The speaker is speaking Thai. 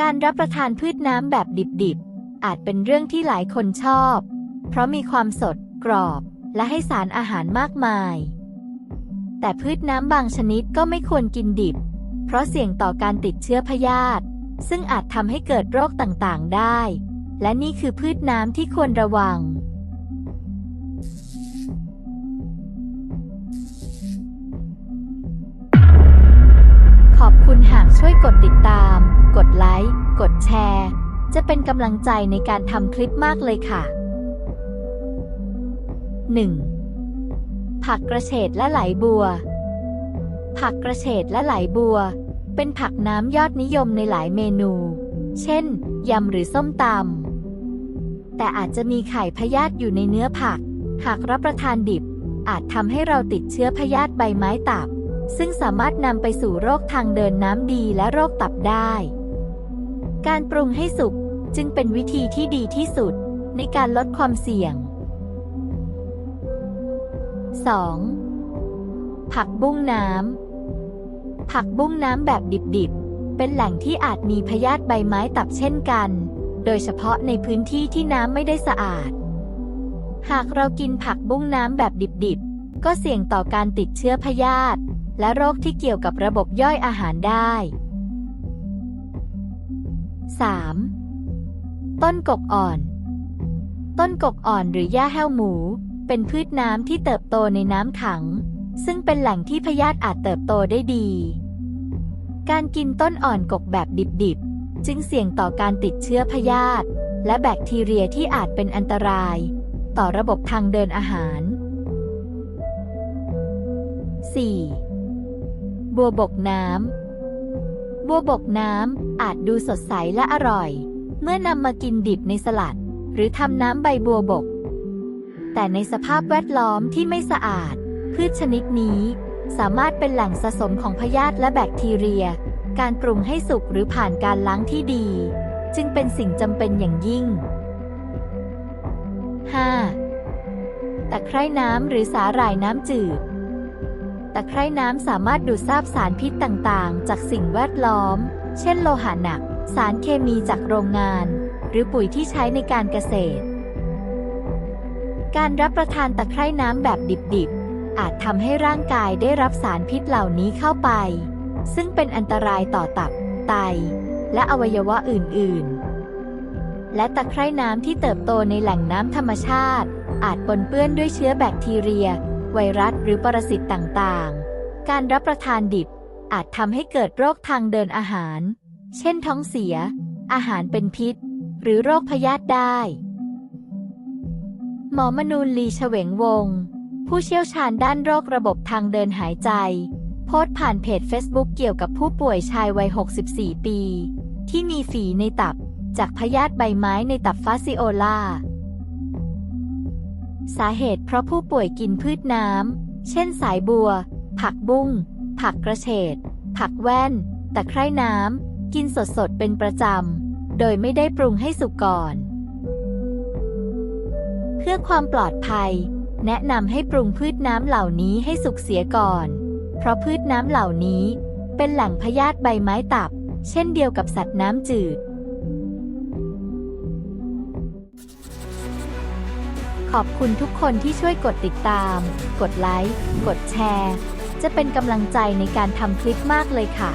การรับประทานพืชน้ำแบบดิบๆ อาจเป็นเรื่องที่หลายคนชอบ เพราะมีความสด กรอบ และให้สารอาหารมากมาย แต่พืชน้ำบางชนิดก็ไม่ควรกินดิบ เพราะเสี่ยงต่อการติดเชื้อพยาธิ ซึ่งอาจทำให้เกิดโรคต่างๆ ได้ และนี่คือพืชน้ำที่ควรระวัง ขอบคุณหากช่วยกดติดตาม จะเป็นกำลังใจในการทำคลิปมากเลยค่ะ 1. ผักกระเฉดและไหลบัว ผักกระเฉดและไหลบัว เป็นผักน้ำยอดนิยมในหลายเมนู เช่น ยำหรือส้มตำ แต่อาจจะมีไข่พยาธิอยู่ในเนื้อผัก หากรับประทานดิบ อาจทำให้เราติดเชื้อพยาธิใบไม้ตับ ซึ่งสามารถนำไปสู่โรคทางเดินน้ำดีและโรคตับได้ การปรุงให้สุกจึงเป็นวิธีที่ดีที่สุดในการลดความเสี่ยง 2. ผักบุ้งน้ำ ผักบุ้งน้ำแบบดิบๆ เป็นแหล่งที่อาจมีพยาธิใบไม้ตับเช่นกัน โดยเฉพาะในพื้นที่ที่น้ำไม่ได้สะอาด หากเรากินผักบุ้งน้ำแบบดิบๆ ก็เสี่ยงต่อการติดเชื้อพยาธิและโรคที่เกี่ยวกับระบบย่อยอาหารได้ 3. ต้นกกอ่อน ต้นกกอ่อนหรือหญ้าแห้วหมู เป็นพืชน้ำที่เติบโตในน้ำขัง ซึ่งเป็นแหล่งที่พยาธิอาจเติบโตได้ดี การกินต้นอ่อนกกแบบดิบๆ จึงเสี่ยงต่อการติดเชื้อพยาธิและแบคทีเรียที่อาจเป็นอันตราย ต่อระบบทางเดินอาหาร 4. บัวบกน้ำ บัวบกน้ำอาจดูสดใสและอร่อย เมื่อนำมากินดิบในสลัด หรือทำน้ำใบบัวบก แต่ในสภาพแวดล้อมที่ไม่สะอาด พืชชนิดนี้สามารถเป็นแหล่งสะสมของพยาธิและแบคทีเรีย การปรุงให้สุกหรือผ่านการล้างที่ดี จึงเป็นสิ่งจำเป็นอย่างยิ่ง 5. ตะไคร่น้ำหรือสาหร่ายน้ำจืด ตะไคร่น้ำสามารถดูดซาบสารพิษต่างๆ จากสิ่งแวดล้อม เช่นโลหะหนัก สารเคมีจากโรงงาน หรือปุ๋ยที่ใช้ในการเกษตร การรับประทานตะไคร่น้ำแบบดิบๆ อาจทำให้ร่างกายได้รับสารพิษเหล่านี้เข้าไป ซึ่งเป็นอันตรายต่อตับ ไต และอวัยวะอื่นๆ และตะไคร่น้ำที่เติบโตในแหล่งน้ำธรรมชาติ อาจปนเปื้อนด้วยเชื้อแบคทีเรีย ไวรัสหรือปรสิตต่างๆ การรับประทานดิบ อาจทำให้เกิดโรคทางเดินอาหาร เช่นท้องเสีย อาหารเป็นพิษ หรือโรคพยาธิได้ หมอมนูนลีเฉวงวง ผู้เชี่ยวชาญด้านโรคระบบทางเดินหายใจ โพสต์ผ่านเพจ Facebook เกี่ยวกับผู้ป่วยชายวัย 64 ปี ที่มีฝีในตับจากพยาธิใบไม้ในตับฟาซิโอลา สาเหตุเพราะผู้ป่วยกินพืชน้ำ เช่นสายบัว ผักบุ้ง ผักกระเฉด ผักแว่น ตะไคร่น้ำ กินสดๆ เป็นประจำ โดยไม่ได้ปรุงให้สุกก่อน เพื่อความปลอดภัย แนะนำให้ปรุงพืชน้ำเหล่านี้ให้สุกเสียก่อน เพราะพืชน้ำเหล่านี้ เป็นแหล่งพยาธิใบไม้ตับ เช่นเดียวกับสัตว์น้ำจืด อบคุณทุกคนที่ช่วยกดติดตาม กดไลค์ กดแชร์ จะเป็นกำลังใจในการทำคลิปมากเลยค่ะ